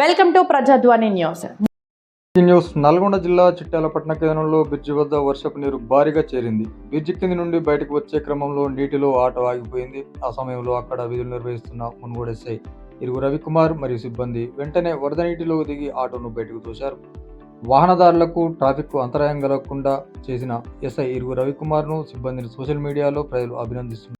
Welcome to Prajadhwani news. News Nalgonda జిల్లా చిట్టాలపట్న పట్టణ కేంద్రంలో బ్రిడ్జి వద్ద వర్షపు నీరు భారీగా చేరింది. బ్రిడ్జి కింది నుండి బయటకు వచ్చే క్రమంలో నీటిలో ఆటో ఆగిపోయింది. ఆ సమయంలో అక్కడ విధులు నిర్వహిస్తున్న మున్గోడు ఎస్ఐ ఇరుగు రవికుమార్ మరియు సిబ్బంది వెంటనే వరద నీటిలో దిగి ఆటోను బయటకు చూశారు వాహనదారులకు ట్రాఫిక్ అంతరాయం కలగకుండా చేసిన ఎస్ఐ ఇరుగు రవికుమార్ను సిబ్బందిని సోషల్ మీడియాలో ప్రజలు అభినందిస్తున్నారు.